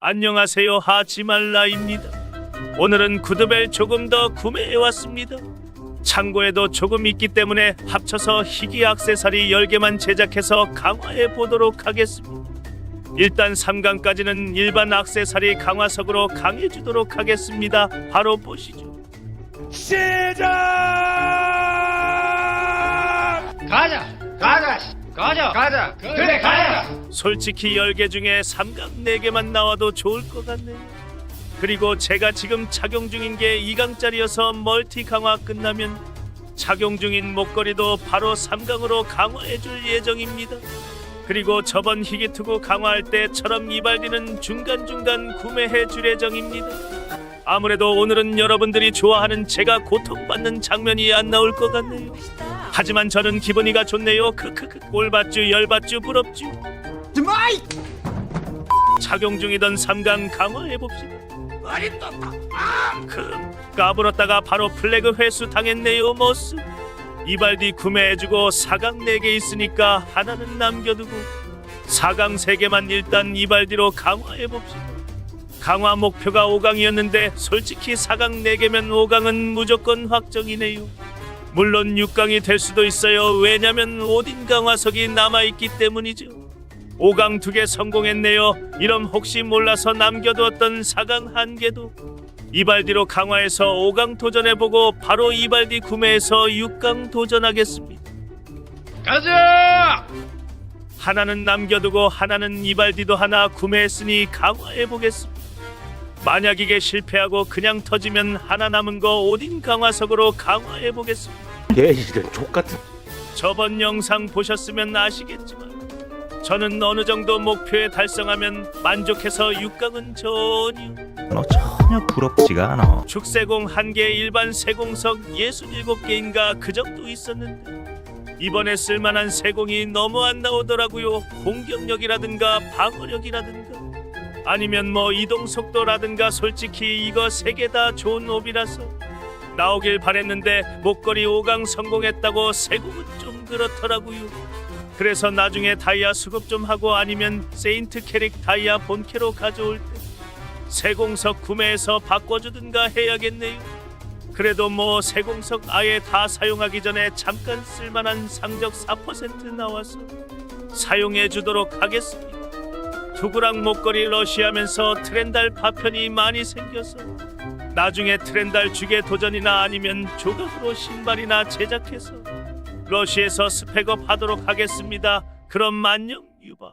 안녕하세요 하치말라입니다. 오늘은 구두벨 조금 더 구매해 왔습니다. 창고에도 조금 있기 때문에 합쳐서 희귀 악세사리 10개만 제작해서 강화해 보도록 하겠습니다. 일단 3강까지는 일반 악세사리 강화석으로 강해 주도록 하겠습니다. 바로 보시죠. 시작! 가자 가자 가자 가자 그래 가자 솔직히 10개 중에 3강 4개만 나와도 좋을 것 같네요. 그리고 제가 지금 착용 중인 게 2강짜리여서 멀티 강화 끝나면 착용 중인 목걸이도 바로 3강으로 강화해 줄 예정입니다. 그리고 저번 희귀투구 강화할 때처럼 이발디는 중간중간 구매해 줄 예정입니다. 아무래도 오늘은 여러분들이 좋아하는 제가 고통받는 장면이 안 나올 것 같네요. 하지만 저는 기분이가 좋네요. 크크크 꼴받쥬 열받쥬 부럽쥬. 착용 중이던 3강 강화해 봅시다. 그 까불었다가 바로 플래그 회수 당했네요, 모스. 이발디 구매해주고 4강 4개 있으니까 하나는 남겨두고 4강 3개만 일단 이발디로 강화해 봅시다. 강화 목표가 5강이었는데 솔직히 4강 4개면 5강은 무조건 확정이네요. 물론 6강이 될 수도 있어요. 왜냐면 오딘 강화석이 남아있기 때문이죠. 5강 두 개 성공했네요. 이럼 혹시 몰라서 남겨두었던 4강 한 개도 이발디로 강화해서 5강 도전해보고 바로 이발디 구매해서 6강 도전하겠습니다. 가자 하나는 남겨두고 하나는 이발디도 하나 구매했으니 강화해보겠습니다. 만약 이게 실패하고 그냥 터지면 하나 남은 거 오딘 강화석으로 강화해 보겠습니다. 얘 이런 족같은 저번 영상 보셨으면 아시겠지만 저는 어느 정도 목표에 달성하면 만족해서 6강은 전혀 너 전혀 부럽지가 않아. 축세공 한 개 일반 세공석 67개인가 그 정도 있었는데 이번에 쓸만한 세공이 너무 안 나오더라고요. 공격력이라든가 방어력이라든가 아니면 뭐 이동 속도라든가 솔직히 이거 세 개 다 좋은 옵이라서 나오길 바랬는데 목걸이 5강 성공했다고 세공은 좀 그렇더라고요 그래서 나중에 다이아 수급 좀 하고 아니면 세인트 캐릭 다이아 본캐로 가져올 때 세공석 구매해서 바꿔주든가 해야겠네요. 그래도 뭐 세공석 아예 다 사용하기 전에 잠깐 쓸만한 상적 4% 나와서 사용해 주도록 하겠습니다. 두구랑 목걸이 러시하면서 트렌달 파편이 많이 생겨서 나중에 트렌달 주게 도전이나 아니면 조각으로 신발이나 제작해서 러시에서 스펙업 하도록 하겠습니다. 그럼 안녕 유바.